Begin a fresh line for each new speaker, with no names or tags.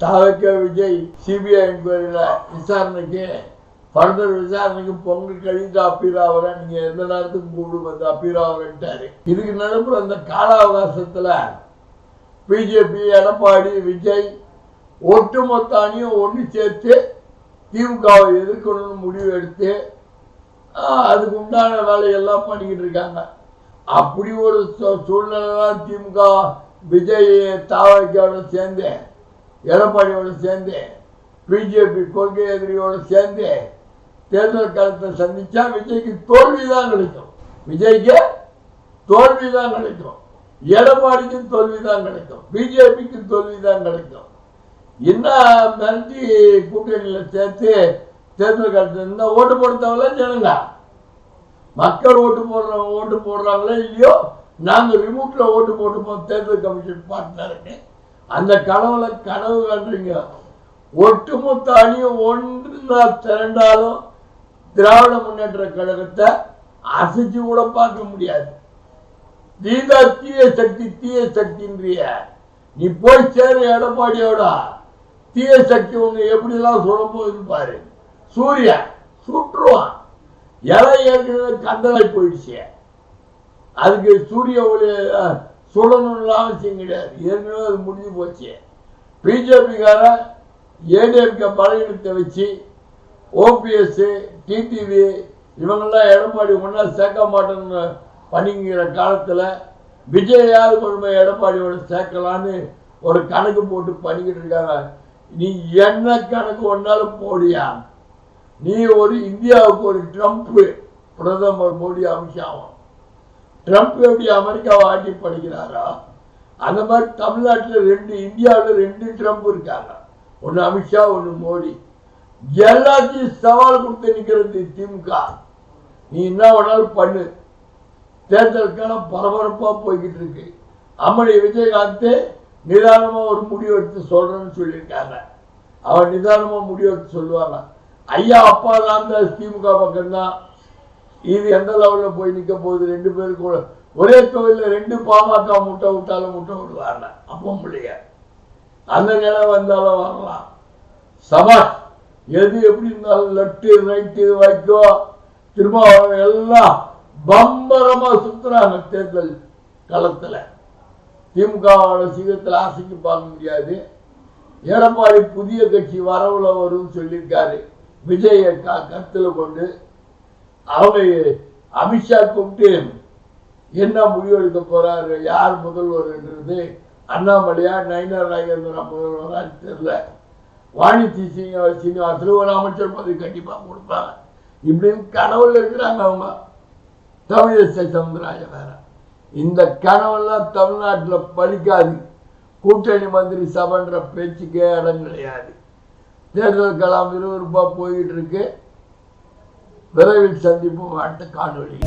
தாவக்க Vijay CBI என்கொயரியில் விசாரணைக்கு further விசாரணைக்கு பொங்கல் கழித்து அப்பீல் ஆகிறேன் நீங்கள் எந்த நேரத்துக்கு கூப்பிடும் வந்து அப்பீல் ஆகிறேன்ட்டாரு இதுக்கு நடுப்புற அந்த கால அவகாசத்தில் பிஜேபி எடப்பாடி விஜய் ஒட்டுமொத்த அணியும் ஒன்று சேர்த்து திமுகவை எதிர்க்கணும்னு முடிவு எடுத்து அதுக்கு உண்டான வேலையெல்லாம் பண்ணிக்கிட்டு இருக்காங்க. அப்படி ஒரு சூ- சூழ்நிலை தான் திமுக விஜய் தாவக்கையோட சேர்ந்து எடப்பாடியோட சேர்ந்து பிஜேபி கொள்கை எதிரியோடு சேர்ந்து தேர்தல் களத்தை சந்திச்சா விஜய்க்கு தோல்வி தான் கிடைக்கும். விஜய்க்கு தோல்வி தான் கிடைக்கும். எடப்பாடிக்கும் தோல்வி தான் கிடைக்கும். பிஜேபிக்கு தோல்வி தான் கிடைக்கும். என்ன மிரட்டி கூட்டணியில் சேர்த்து தேர்தல் களத்தில் இருந்தால் ஓட்டு போடுத்தவங்களே ஜனங்க? மக்கள் ஓட்டு போடுறவங்க ஓட்டு போடுறாங்களோ இல்லையோ? நாங்கள் ரிமோட்டில் ஓட்டு போட்டு போட்டுப்போம் தேர்தல் கமிஷன் பார்ட்னருக்கு. அந்த கனவுல கனவு கண்டுறீங்க ஒட்டுமொத்த அணியும் ஒன்றா திரண்டாலும் திராவிட முன்னேற்ற கழகத்தை அசைச்சு கூட பார்க்க முடியாது. நீதா தீய சக்தி தீய சக்தின்றிய. நீ போய் சேர எடப்பாடியோட தீய சக்தி உன்னை எப்படிலாம் சொல்ல போகுது பாரு. சூரியன் சுற்றுவான். இலை ஏற்கனவே கந்தலை போயிடுச்சு. அதுக்கு சூரிய ஒளி அஹ், அவசியம் கிடையாது ஏற்கனவே அது முடிஞ்சு போச்சு. பிஜேபிக்கார ஏடிஎம்கே பலகீனத்தை வச்சு ஓபிஎஸ் டிடிவி இவங்கெல்லாம் எடப்பாடி ஒன்றா சேர்க்க மாட்டேன்னு பண்ணிங்கிற காலத்தில் விஜயாவது கொண்டு எடப்பாடியோட சேர்க்கலான்னு ஒரு கணக்கு போட்டு பண்ணிக்கிட்டு இருக்காங்க. நீ என்ன கணக்கு ஒன்றாலும் போடியா? நீ ஒரு இந்தியாவுக்கு ஒரு ட்ரம்ப்பு பிரதமர் மோடி அமித்ஷாவும் ட்ரம்ப் எப்படி அமெரிக்காவை ஆட்டி படிக்கிறாரா? அந்த மாதிரி தமிழ்நாட்டில் ரெண்டு இந்தியாவில் ரெண்டு ட்ரம்ப் இருக்காங்க ஒன்று அமித்ஷா ஒன்று மோடி. எல்லாத்தையும் சவால் கொடுத்து நிற்கிறது திமுக. நீ என்ன வேணாலும் பண்ணு. தேர்தலுக்கெல்லாம் பரபரப்பாக போய்கிட்டு இருக்கு. அம்மணி விஜயகாந்த் நிதானமாக ஒரு முடிவு எடுத்து சொல்கிறேன்னு சொல்லியிருக்காங்க. அவன் நிதானமாக முடிவு எடுத்து சொல்லுவாங்க ஐயா அப்பா ராமதாஸ் திமுக பக்கம்தான். இது எந்த லெவலில் போய் நிற்க போகுது? ரெண்டு பேரும் கூட. ஒரே தொழிலில் ரெண்டு பாமக முட்டை விட்டாலும் முட்டை விடுவாங்க. அப்போ முடிய அந்த நிலை வந்தாலும் வரலாம். சபாஷ் எது எப்படி இருந்தாலும் லெஃப்ட்டு ரைட்டு வைக்கோ திரும்ப எல்லாம் பம்பரமாக சுத்துறாங்க தேர்தல் களத்தில். திமுகவோட சீக்கிரத்தில் ஆசைக்கு பார்க்க முடியாது. எடப்பாடி புதிய கட்சி வரவுல வரும்னு சொல்லியிருக்காரு. விஜயை க- கருத்தில் கொண்டு அவங்க அமித்ஷா கூப்பிட்டு என்ன முடிவெடுக்க போறாரு? யார் முதல்வர்ன்றது அண்ணாமலையா நயினார் நாகேந்திரா முதல்வரான்னு தெரியல. வாணிஜி சீனிவாச சீனிவாசன் ஒரு அமைச்சர் பதவி கண்டிப்பாக கொடுப்பாங்க. இப்படின்னு கனவுல இருக்கிறாங்க அவங்க. தமிழிசை சவுந்தரராஜன் வேற. இந்த கனவெல்லாம் தமிழ்நாட்டில் பலிக்காது. கூட்டணி மந்திரி சபைன்ற பேச்சுக்கே இடம் கிடையாது. தேர்தல் கலாம் விறுவிறுப்பாக போயிட்டு இருக்கு. விரைவில் சந்திப்போம் அடுத்த காணொலி